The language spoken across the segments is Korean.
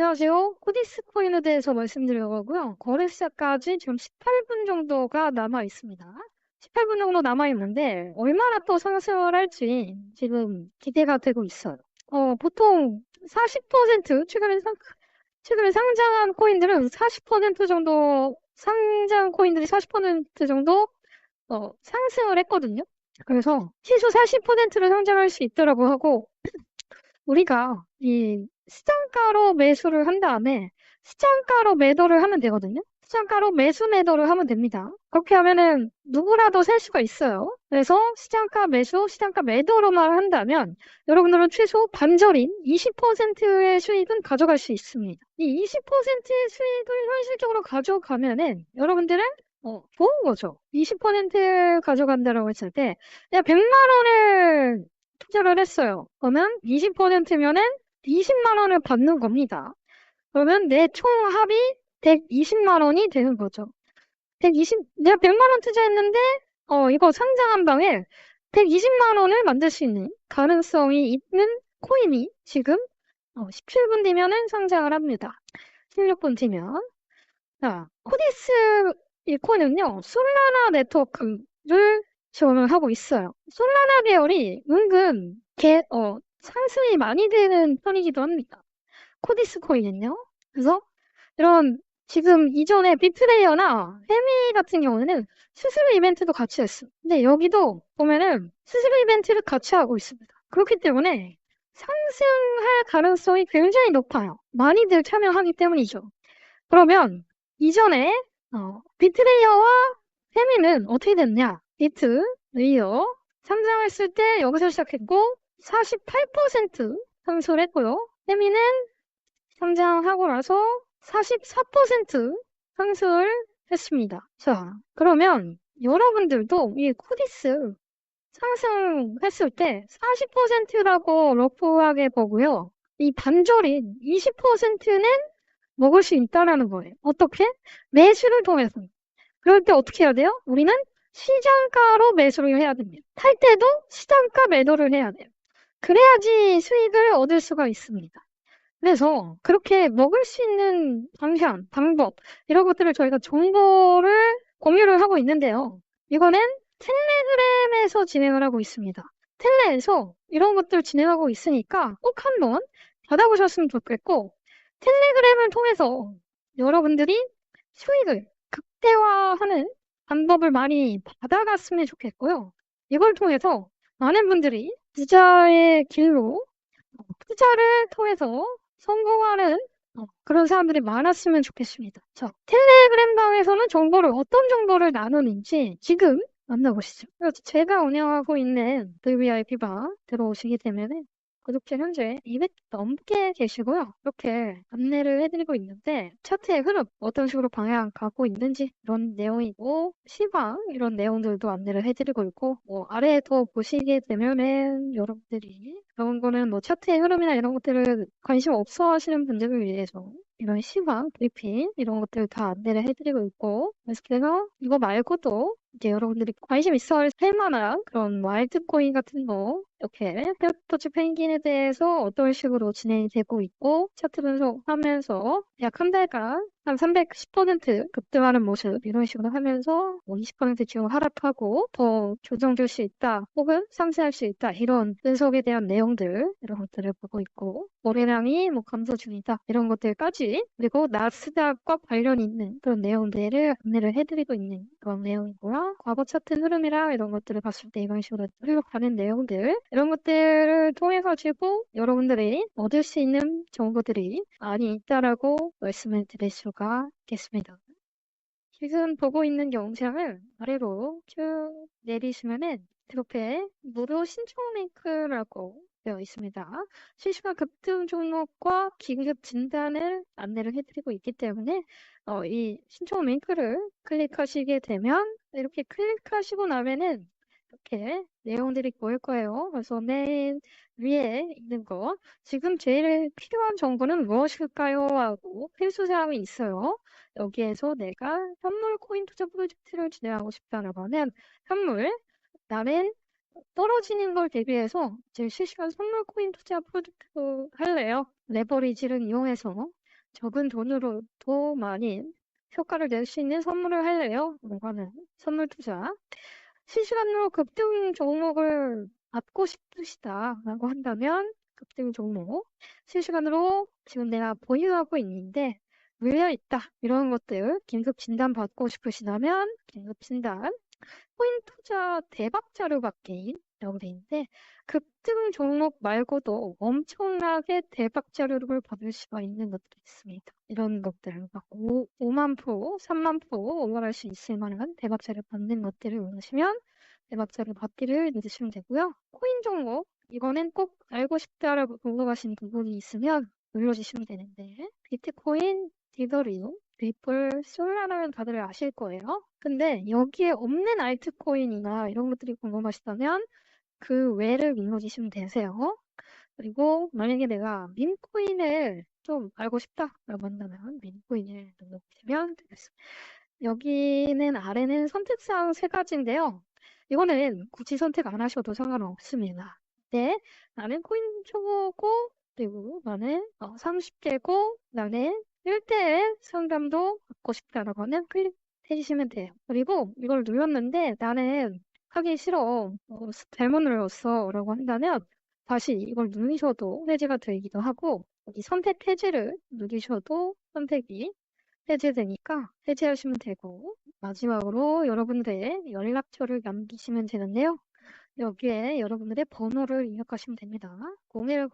안녕하세요. 코디스 코인에 대해서 말씀드려가고요. 거래 시작까지 지금 18분 정도가 남아 있습니다. 18분 정도 남아 있는데 얼마나 또 상승을 할지 지금 기대가 되고 있어요. 어, 보통 40% 최근에 상, 최근에 상장한 코인들은 40% 정도 상장 코인들이 40% 정도 어, 상승을 했거든요. 그래서 시소 40%를 상장할 수 있더라고 하고 우리가 이 시장가로 매수를 한 다음에 시장가로 매도를 하면 되거든요. 시장가로 매수 매도를 하면 됩니다. 그렇게 하면은 누구라도 살 수가 있어요. 그래서 시장가 매수, 시장가 매도로만 한다면 여러분들은 최소 반절인 20%의 수익은 가져갈 수 있습니다. 이 20%의 수익을 현실적으로 가져가면은 여러분들은 어, 좋은 거죠. 20% 가져간다라고 했을 때, 내가 100만 원을 투자를 했어요. 그러면 20%면은 20만 원을 받는 겁니다. 그러면 내 총 합이 120만 원이 되는 거죠. 120, 내가 100만 원 투자했는데, 어, 이거 상장 한 방에 120만 원을 만들 수 있는 가능성이 있는 코인이 지금 어, 17분 뒤면은 상장을 합니다. 16분 뒤면. 자, 코디스 이 코인은요, 솔라나 네트워크를 지원을 하고 있어요. 솔라나 계열이 은근 개, 어, 상승이 많이 되는 편이기도 합니다. 코디스 코인은요. 그래서 이런 지금 이전에 빅플레이어나 해미 같은 경우는 수수료 이벤트도 같이 했어. 근데 여기도 보면은 수수료 이벤트를 같이 하고 있습니다. 그렇기 때문에 상승할 가능성이 굉장히 높아요. 많이들 참여하기 때문이죠. 그러면 이전에 어, 비트레이어와 해미는 어떻게 됐냐? 비트, 레이어 상장했을 때 여기서 시작했고 48% 상승을 했고요. 해미는 상장하고 나서 44% 상승을 했습니다. 자, 그러면 여러분들도 이 코디스 상승했을 때 40%라고 러프하게 보고요. 이 반절인 20%는 먹을 수 있다라는 거예요. 어떻게? 매수를 통해서. 그럴 때 어떻게 해야 돼요? 우리는 시장가로 매수를 해야 됩니다. 탈 때도 시장가 매도를 해야 돼요. 그래야지 수익을 얻을 수가 있습니다. 그래서 그렇게 먹을 수 있는 방향, 방법, 이런 것들을 저희가 정보를 공유를 하고 있는데요. 이거는 텔레그램에서 진행을 하고 있습니다. 텔레에서 이런 것들 진행하고 있으니까 꼭 한번 받아보셨으면 좋겠고, 텔레그램을 통해서 여러분들이 수익을 극대화하는 방법을 많이 받아갔으면 좋겠고요. 이걸 통해서 많은 분들이 투자의 길로 투자를 통해서 성공하는 어, 그런 사람들이 많았으면 좋겠습니다. 자, 텔레그램 방에서는 정보를 어떤 정보를 나누는지 지금 만나보시죠. 제가 운영하고 있는 VVIP방 들어오시게 되면은 구독자 현재 200 넘게 계시고요. 이렇게 안내를 해드리고 있는데 차트의 흐름 어떤 식으로 방향 갖고 있는지 이런 내용이고 시방 이런 내용들도 안내를 해드리고 있고 뭐 아래에도 보시게 되면은 여러분들이 그런 거는 뭐 차트의 흐름이나 이런 것들을 관심 없어 하시는 분들을 위해서 이런 시황, 브리핑 이런 것들 다 안내를 해드리고 있고 그래서 이거 말고도 이제 여러분들이 관심 있어 할 만한 그런 와일드코인 같은 거 이렇게 페어토치 펭귄에 대해서 어떤 식으로 진행이 되고 있고 차트 분석하면서 약 한 달간 한 310% 급등하는 모습 이런 식으로 하면서 뭐 20% 지금 하락하고 더 조정될 수 있다 혹은 상승할 수 있다 이런 분석에 대한 내용들 이런 것들을 보고 있고 거래량이 뭐 감소 중이다 이런 것들까지 그리고 나스닥과 관련 있는 그런 내용들을 안내를 해드리고 있는 그런 내용이고요. 과거 차트 흐름이랑 이런 것들을 봤을 때 이런 식으로 흘러가는 내용들 이런 것들을 통해 가지고 여러분들이 얻을 수 있는 정보들이 많이 있다라고 말씀을 드릴 수가 있겠습니다. 지금 보고 있는 영상을 아래로 쭉 내리시면은 옆에 무료 신청 링크라고 되어 있습니다. 실시간 급등 종목과 긴급 진단을 안내를 해드리고 있기 때문에 어, 이 신청 링크를 클릭하시게 되면 이렇게 클릭하시고 나면은 이렇게 내용들이 보일 거예요. 그래서 맨 위에 있는 거 지금 제일 필요한 정보는 무엇일까요? 하고 필수 사항이 있어요. 여기에서 내가 현물 코인 투자 프로젝트를 진행하고 싶다라고 하면 현물 나는 떨어지는 걸 대비해서 제 실시간 선물 코인 투자 프로젝트 할래요. 레버리지를 이용해서 적은 돈으로 더 많이 효과를 낼 수 있는 선물을 할래요? 하는 선물 투자. 실시간으로 급등 종목을 받고 싶으시다라고 한다면 급등 종목 실시간으로 지금 내가 보유하고 있는데 물려 있다. 이런 것들 긴급 진단 받고 싶으시다면 긴급 진단. 코인 투자 대박 자료 받기 라고 돼 있는데 급등 종목 말고도 엄청나게 대박 자료를 받을 수가 있는 것들이 있습니다. 이런 것들을 막 5, 5만 프로, 3만 프로 올라갈 수 있을 만한 대박 자료 받는 것들을 원하시면 대박 자료 받기를 누르시면 되고요. 코인 종목 이거는 꼭 알고 싶다라고 궁금하신 부분이 있으면 눌러주시면 되는데 비트코인, 디더리움, 리플, 솔라나는 다들 아실 거예요. 근데 여기에 없는 알트코인이나 이런 것들이 궁금하시다면 그 외를 눌러주시면 되세요. 그리고 만약에 내가 민코인을 좀 알고 싶다라고 한다면 민코인을 눌러주시면 되겠습니다. 여기는 아래는 선택사항 세 가지인데요. 이거는 굳이 선택 안 하셔도 상관없습니다. 네, 나는 코인 초보고 그리고 나는 어, 30대고 나는 1대1 상담도 받고 싶다라고 하면 클릭해 주시면 돼요. 그리고 이걸 눌렀는데 나는 하기 싫어. 어, 잘못 눌렀어. 라고 한다면 다시 이걸 누르셔도 해지가 되기도 하고 여기 선택 해지를 누르셔도 선택이 해제되니까 해제하시면 되고 마지막으로 여러분들의 연락처를 남기시면 되는데요. 여기에 여러분들의 번호를 입력하시면 됩니다. 010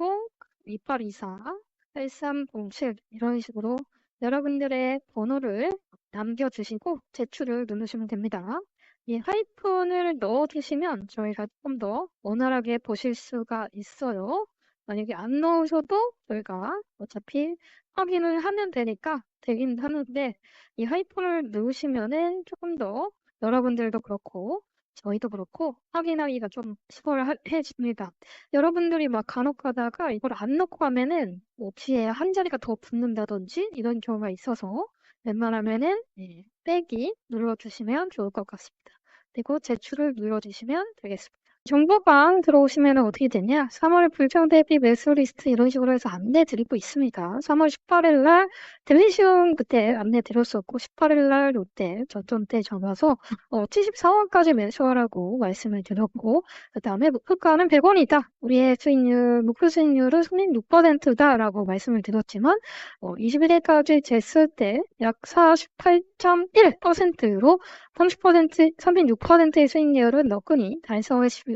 2824 8307 이런 식으로 여러분들의 번호를 남겨주시고 제출을 누르시면 됩니다. 이 하이픈을 넣어주시면 저희가 좀더 원활하게 보실 수가 있어요. 만약에 안 넣으셔도 저희가 어차피 확인을 하면 되니까 되긴 하는데 이 하이픈을 넣으시면은 조금 더 여러분들도 그렇고 저희도 그렇고 확인하기가 좀 수월해집니다. 여러분들이 막 간혹 가다가 이걸 안 넣고 가면은 뭐 뒤에 한 자리가 더 붙는다든지 이런 경우가 있어서 웬만하면은 네, 빼기 눌러주시면 좋을 것 같습니다. 그리고 제출을 눌러주시면 되겠습니다. 정보방 들어오시면 어떻게 되냐? 3월 불평 대비 매수 리스트 이런 식으로 해서 안내 드리고 있습니다. 3월 18일 날 델리시움 그때 안내 드렸었고 18일 날 롯데 저점 때 전화서 어, 74원까지 매수하라고 말씀을 드렸고 그 다음에 목표가는 100원이다. 우리의 수익률 목표 수익률은 36%다라고 말씀을 드렸지만 어, 21일까지 쟀을 때 약 48.1%로 30% 36%의 수익률은 너끈히 수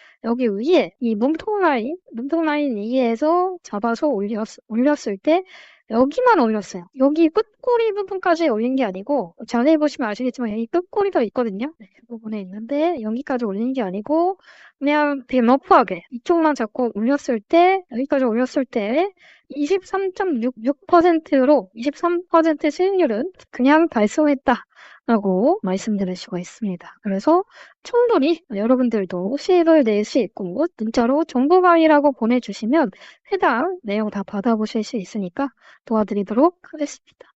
여기 위에 이 몸통 라인, 몸통 라인 위에서 잡아서 올렸, 올렸을 때 여기만 올렸어요. 여기 끝꼬리 부분까지 올린 게 아니고 자세히 보시면 아시겠지만 여기 끝꼬리가 있거든요. 네, 그 부분에 있는데 여기까지 올린 게 아니고 그냥 되게 러프하게 이쪽만 잡고 올렸을 때 여기까지 올렸을 때 23.66%로 23% 수익률은 그냥 달성했다. 라고 말씀드릴 수가 있습니다. 그래서 충분히 여러분들도 수익을 낼수 있고 문자로 정보 강의라고 보내주시면 해당 내용 다 받아보실 수 있으니까 도와드리도록 하겠습니다.